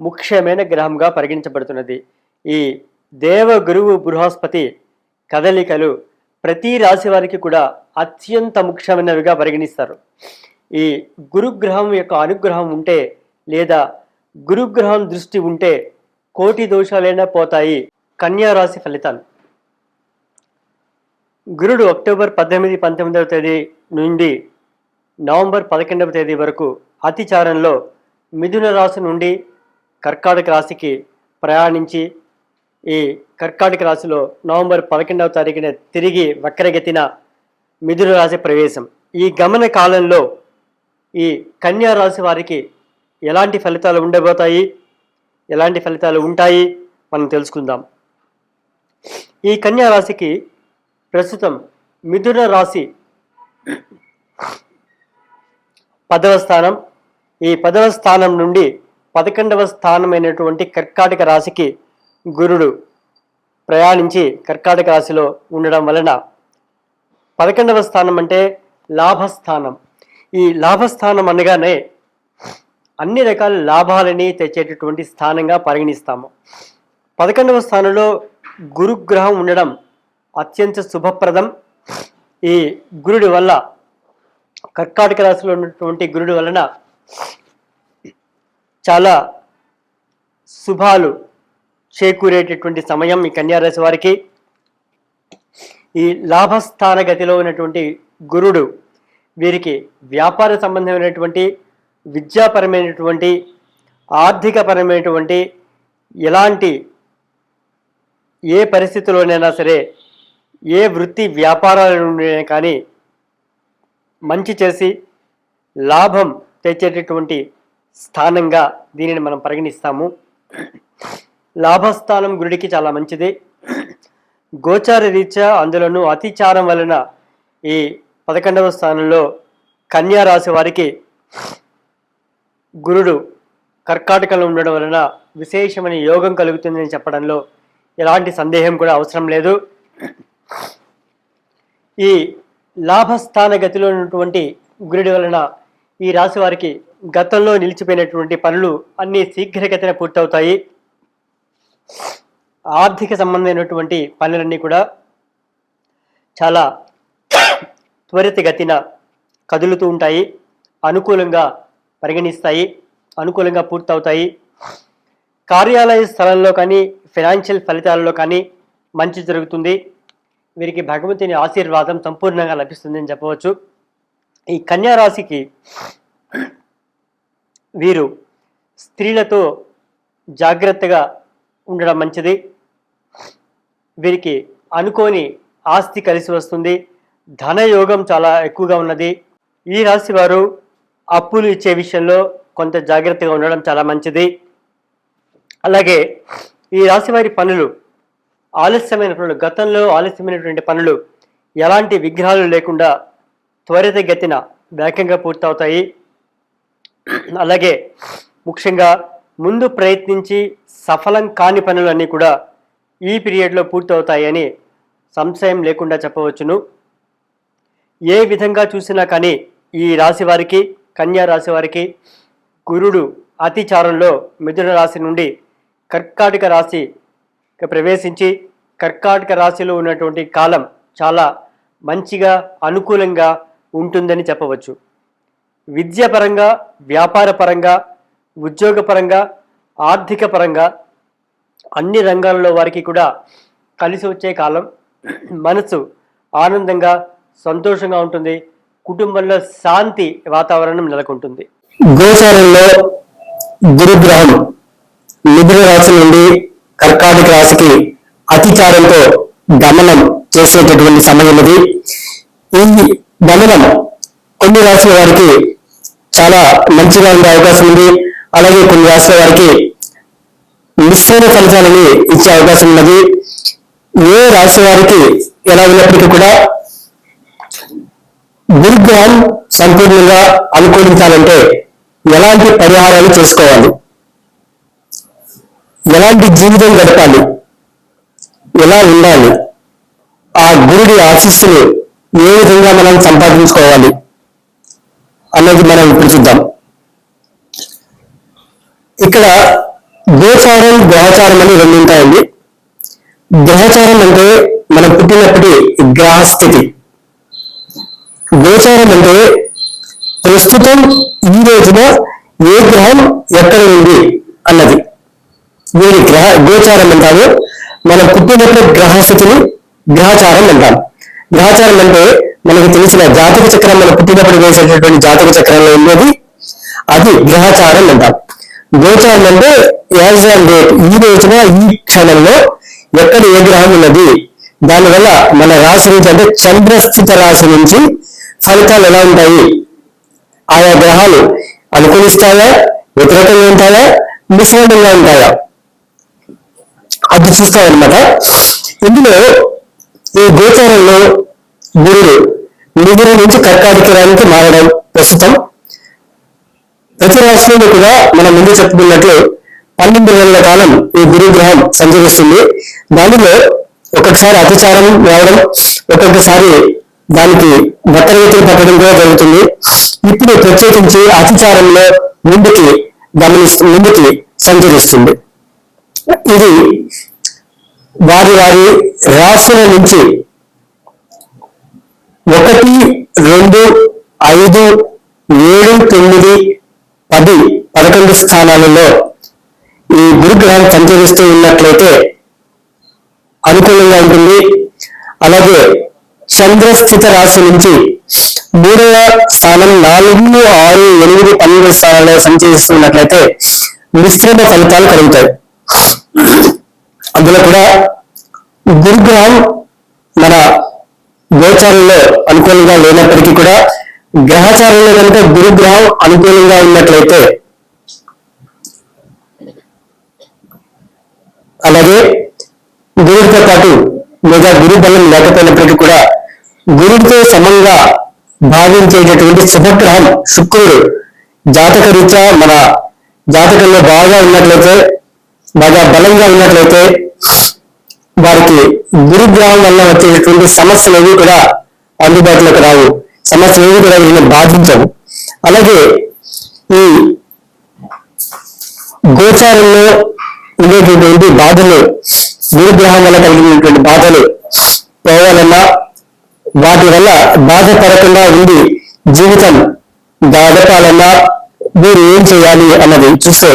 ముఖ్యమైన గ్రహంగా పరిగణించబడుతున్నది. ఈ దేవ గురువు బృహస్పతి కదలికలు ప్రతి రాశి వారికి కూడా అత్యంత ముఖ్యమైనవిగా పరిగణిస్తారు. ఈ గురుగ్రహం యొక్క అనుగ్రహం ఉంటే లేదా గురుగ్రహం దృష్టి ఉంటే కోటి దోషాలైనా పోతాయి కన్యా రాశి ఫలితాలు. గురుడు అక్టోబర్ పద్దెనిమిది పంతొమ్మిదవ తేదీ నుండి నవంబర్ పదకొండవ తేదీ వరకు అతిచారంలో మిథున రాశి నుండి కర్కాటక రాశికి ప్రయాణించి ఈ కర్కాటక రాశిలో నవంబర్ పదకొండవ తారీఖున తిరిగి వక్రగతిన మిథున రాశి ప్రవేశం. ఈ గమన కాలంలో ఈ కన్యా రాశి వారికి ఎలాంటి ఫలితాలు ఉండబోతాయి? ఎలాంటి ఫలితాలు ఉంటాయి? మనం తెలుసుకుందాం. ఈ కన్యా రాశికి ప్రస్తుతం మిథున రాశి పదవ స్థానం. ఈ పదవ స్థానం నుండి పదకొండవ స్థానమైనటువంటి కర్కాటక రాశికి గురుడు ప్రయాణించి కర్కాటక రాశిలో ఉండడం వలన పదకొండవ స్థానం అంటే లాభస్థానం. ఈ లాభస్థానం అనగానే అన్ని రకాల లాభాలని తెచ్చేటటువంటి స్థానంగా పరిగణిస్తాము. పదకొండవ స్థానంలో గురుగ్రహం ఉండడం అత్యంత శుభప్రదం. ఈ గురుడి వల్ల కర్కాటక రాశిలో ఉన్నటువంటి గురుడి వలన చాలా శుభాలు చేకూరేటటువంటి సమయం ఈ కన్యారాశి వారికి. ఈ లాభస్థాన గతిలో ఉన్నటువంటి గురుడు వీరికి వ్యాపార సంబంధమైనటువంటి విద్యాపరమైనటువంటి ఆర్థికపరమైనటువంటి ఎలాంటి ఏ పరిస్థితిలోనైనా సరే ఏ వృత్తి వ్యాపారాలైనా కానీ మంచి చేసి లాభం తెచ్చేటటువంటి స్థానంగా దీనిని మనం పరిగణిస్తాము. లాభస్థానం గురుడికి చాలా మంచిది. గోచార రీత్యా అందులోనూ అతిచారం వలన ఈ పదకొండవ స్థానంలో కన్యా రాశి వారికి గురుడు కర్కాటకంలో ఉండడం వలన విశేషమైన యోగం కలుగుతుందని చెప్పడంలో ఎలాంటి సందేహం కూడా అవసరం లేదు. ఈ లాభస్థాన గతిలో ఉన్నటువంటి గురుడి వలన ఈ రాశి వారికి గతంలో నిలిచిపోయినటువంటి పనులు అన్ని శీఘ్రగతిన పూర్తవుతాయి. ఆర్థిక సంబంధమైనటువంటి పనులన్నీ కూడా చాలా త్వరితగతిన కదులుతూ ఉంటాయి. అనుకూలంగా పరిగణిస్తాయి. అనుకూలంగా పూర్తవుతాయి. కార్యాలయ స్థలంలో కానీ ఫైనాన్షియల్ ఫలితాలలో కానీ మంచి జరుగుతుంది. వీరికి భగవంతుని ఆశీర్వాదం సంపూర్ణంగా లభిస్తుందని చెప్పవచ్చు. ఈ కన్యా రాశికి వీరు స్త్రీలతో జాగ్రత్తగా ఉండడం మంచిది. వీరికి అనుకోని ఆస్తి కలిసి వస్తుంది. ధనయోగం చాలా ఎక్కువగా ఉన్నది. ఈ రాశి వారు అప్పులు ఇచ్చే విషయంలో కొంత జాగ్రత్తగా ఉండడం చాలా మంచిది. అలాగే ఈ రాశి వారి పనులు ఆలస్యమైన పనులు గతంలో ఆలస్యమైనటువంటి పనులు ఎలాంటి విఘ్నాలు లేకుండా త్వరితగతిన వేగంగా పూర్తవుతాయి. అలాగే ముఖ్యంగా ముందు ప్రయత్నించి సఫలం కాని పనులన్నీ కూడా ఈ పీరియడ్లో పూర్తవుతాయని సంశయం లేకుండా చెప్పవచ్చును. ఏ విధంగా చూసినా కానీ ఈ రాశి వారికి కన్యా రాశి వారికి గురుడు అతిచారంలో మిథున రాశి నుండి కర్కాటక రాశి ప్రవేశించి కర్కాటక రాశిలో ఉన్నటువంటి కాలం చాలా మంచిగా అనుకూలంగా ఉంటుందని చెప్పవచ్చు. విద్యాపరంగా వ్యాపార పరంగా ఉద్యోగపరంగా ఆర్థిక పరంగా అన్ని రంగాలలో వారికి కూడా కలిసి వచ్చే కాలం. మనసు ఆనందంగా సంతోషంగా ఉంటుంది. కుటుంబంలో శాంతి వాతావరణం నెలకొంటుంది. గోచారంలో గురుగ్రహం మిథున రాశి నుండి కర్కాటక రాశికి అతిచారంతో గమనం చేసేటటువంటి సమయం ఇది. ఈ గమనం కొన్ని రాశుల వారికి చాలా మంచిగా ఉండే అవకాశం ఉంది. అలాగే కొన్ని రాశుల వారికి మిశ్రమ ఫలితాలని ఇచ్చే అవకాశం ఉన్నది. ఏ రాశి వారికి ఎలా ఉన్నప్పటికీ కూడా దుర్గ్రహం సంపూర్ణంగా అనుకూలించాలంటే ఎలాంటి పరిహారాలు చేసుకోవాలి? ఎలాంటి జీవితం గడపాలి? ఎలా ఉండాలి? ఆ గురుడి ఆశీస్సులు ఏ విధంగా మనం సంపాదించుకోవాలి? అన్నది మనం ఇప్పుడు చూద్దాం. ఇక్కడ గోచారం గ్రహచారం అని రెండు ఉంటాయండి. గ్రహచారం అంటే మనం పుట్టినప్పటి గ్రహస్థితి. గోచారం అంటే ప్రస్తుతం ఈ రోజున ఏ గ్రహం ఎక్కడ ఉంది అన్నది. దీని గ్రహ గోచారం అంటాము. మనం పుట్టినప్పుడు గ్రహస్థితిని గ్రహచారం అంటాం. గ్రహచారం అంటే మనకు తెలిసిన జాతక చక్రం మనం పుట్టినప్పుడు వేసేటటువంటి జాతక చక్రంలో ఉన్నది అది గ్రహచారం అంటాం. గోచారం అంటే యాజ్ ఆన్ డేట్ ఈ రోజున ఈ క్షణంలో ఎక్కడ ఏ గ్రహం ఉన్నది? దానివల్ల మన రాశి నుంచి అంటే చంద్రస్థిత రాశి నుంచి ఫలితాలు ఎలా ఉంటాయి? ఆయా గ్రహాలు అనుకూలిస్తాయా? వ్యతిరేకంగా ఉంటాయా? మిశ్రమంగా ఉంటాయా? అది చూస్తామన్నమాట. ఇందులో ఈ గోచారంలో గురుడు మిగురు నుంచి కర్కాటకరానికి మారడం ప్రస్తుతం. ప్రతి రాశిలో కూడా మనం ముందు చెప్పుకున్నట్లు పన్నెండు నెలల కాలం ఈ గురుగ్రహం సంచరిస్తుంది. దానిలో ఒక్కొక్కసారి అతిచారం రావడం ఒక్కొక్కసారి దానికి వక్రగతిని పట్టడం కూడా జరుగుతుంది. ఇప్పుడు ప్రత్యేకించి అతిచారంలో ముందుకి గమనిస్తూ ముందుకి సంచరిస్తుంది. ఇది వారి వారి రాశుల నుంచి ఒకటి రెండు ఐదు ఏడు తొమ్మిది పది పదకొండు స్థానాలలో ఈ గురుగ్రహం సంచరిస్తూ ఉన్నట్లయితే అనుకూలంగా ఉంటుంది. అలాగే చంద్రస్థిత రాశి నుంచి మూడవ స్థానం నాలుగు ఆరు ఎనిమిది పన్నెండు స్థానాల్లో సంచరిస్తున్నట్లయితే మిశ్రమ ఫలితాలు కలుగుతాయి. అందులో కూడా గురుగ్రహం మన గోచారంలో అనుకూలంగా లేనప్పటికీ కూడా గ్రహచారంలో కనుక గురుగ్రహం అనుకూలంగా ఉన్నట్లయితే అలాగే గురుడితో పాటు లేదా గురు బలం లేకపోయినప్పటికీ కూడా గురుడితో సమంగా భావించేటటువంటి శుభగ్రహం శుక్రుడు జాతక రీత్యా మన జాతకంలో బాగా ఉన్నట్లయితే బాగా బలంగా ఉన్నట్లయితే వారికి గురుగ్రహం వల్ల వచ్చేటటువంటి సమస్యలు ఏవి కూడా అందుబాటులోకి రావు. సమస్యలు ఏవి కూడా వీళ్ళని బాధించవు. అలాగే ఈ గోచారంలో ఉండేటటువంటి బాధలు గురుగ్రహం వల్ల కలిగినటువంటి బాధలు పోవాలన్నా వాటి వల్ల బాధపడకుండా ఉండి జీవితం గడపాలన్నా వీరు ఏం చేయాలి అన్నది చూస్తే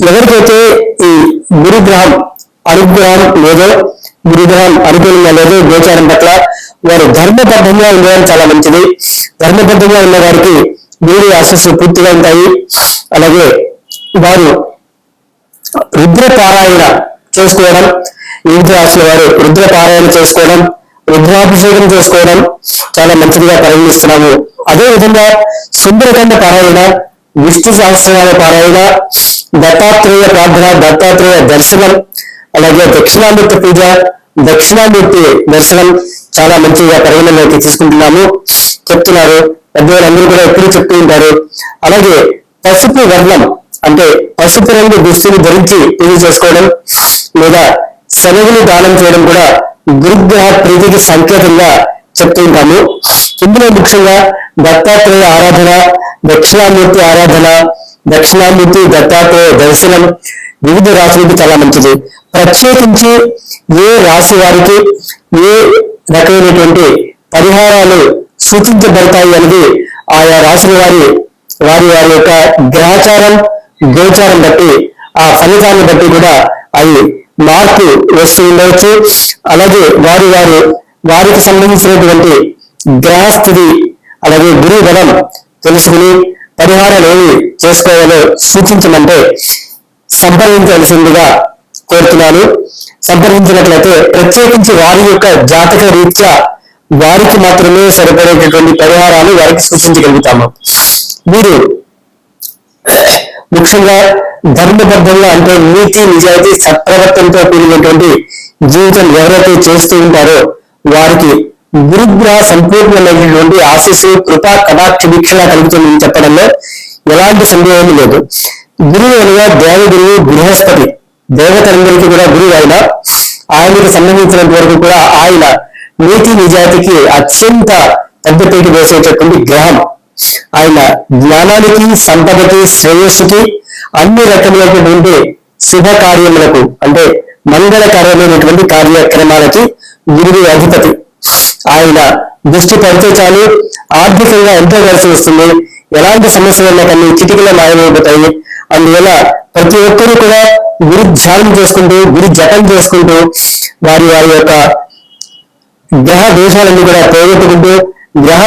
ఎవరికైతే ఈ గురుగ్రహం అనుగ్రహం లేదో గురుగ్రహం అనుకూలంగా లేదో గోచారం పట్ల వారు ధర్మబద్ధంగా ఉండడం చాలా మంచిది. ధర్మబద్ధంగా ఉన్న వారికి గురుడి ఆశస్సులు పూర్తిగా ఉంటాయి. అలాగే వారు రుద్ర పారాయణ చేసుకోవడం వివిధ రాశుల వారు రుద్ర పారాయణ చేసుకోవడం రుద్రాభిషేకం చేసుకోవడం చాలా మంచిదిగా పరిగణిస్తున్నాము. అదే విధంగా సుందరకాండ పారాయణ విష్ణు సహస్రనామ పారాయణ దత్తాత్రేయ ప్రార్థన దత్తాత్రేయ దర్శనం అలాగే దక్షిణామూర్తి పూజ దక్షిణామూర్తి దర్శనం చాలా మంచిగా పరిగణలోకి తీసుకుంటున్నాము. చెప్తున్నారు పెద్దవాళ్ళందరూ కూడా ఎప్పుడు చెప్తూ ఉంటారు. అలాగే పసుపు వర్ణం అంటే పసుపు రంగు దుస్తులు ధరించి పూజ చేసుకోవడం లేదా శనగలు దానం చేయడం కూడా గురుగ్రహ ప్రీతికి సంకేతంగా చెప్తూ ఉంటాము. ఇందులో ముఖ్యంగా దత్తాత్రేయ ఆరాధన దక్షిణామూర్తి ఆరాధన దక్షిణామూర్తి దత్తాత్రేయ దర్శనం వివిధ రాశులకు చాలా మంచిది. ప్రత్యేకించి ఏ రాశి వారికి ఏ రకమైనటువంటి పరిహారాలు సూచించబడతాయి అనేది ఆయా రాశుల వారి వారి వారి యొక్క గ్రహచారం గోచారం బట్టి ఆ ఫలితాన్ని బట్టి కూడా అవి మార్పు వస్తూ ఉండవచ్చు. అలాగే వారి వారు వారికి సంబంధించినటువంటి గ్రహస్థితి అలాగే గురు బలం తెలుసుకుని పరిహారాలు ఏమి చేసుకోవాలో సూచించమంటే సంప్రదించవలసిందిగా కోరుతున్నాను. సంప్రదించినట్లయితే ప్రత్యేకించి వారి యొక్క జాతక రీత్యా వారికి మాత్రమే సరిపడేటటువంటి పరిహారాలు వారికి సూచించగలుగుతాము. మీరు ముఖ్యంగా ధర్మబద్ధంగా అంటే నీతి నిజాయితీ సత్ప్రవర్తనతో కూడినటువంటి జీవితం ఎవరైతే చేస్తూ ఉంటారో వారికి గురుగ్రహ సంపూర్ణమైనటువంటి ఆశీస్సు కృపా కటాక్ష వీక్షణ కలుగుతుందని చెప్పడంలో ఎలాంటి సందేహం లేదు. గురువు అనగా దేవగురువు గృహస్థతి దేవతలందరికీ కూడా గురువు ఆయన. ఆయనకు సంబంధించినంత వరకు కూడా ఆయన నీతి నిజాతికి అత్యంత పెద్దపీటి వేసేటటువంటి గ్రహం. ఆయన జ్ఞానానికి సంపదకి శ్రేయస్సుకి అన్ని రకములైనటువంటి శుభ కార్యములకు అంటే మంగళకరమైనటువంటి కార్యక్రమాలకి గురువు అధిపతి. ఆయన దృష్టి పడితే చాలు ఆర్థికంగా ఎంతో కలిసి వస్తుంది. ఎలాంటి సమస్యలు కానీ చిటికలో మాయమైపోతాయి. అందువల్ల ప్రతి ఒక్కరూ కూడా గురు ధ్యానం చేసుకుంటూ గురు జపం చేసుకుంటూ వారి వారి యొక్క గ్రహ దోషాలన్నీ కూడా పోగొట్టుకుంటూ గ్రహ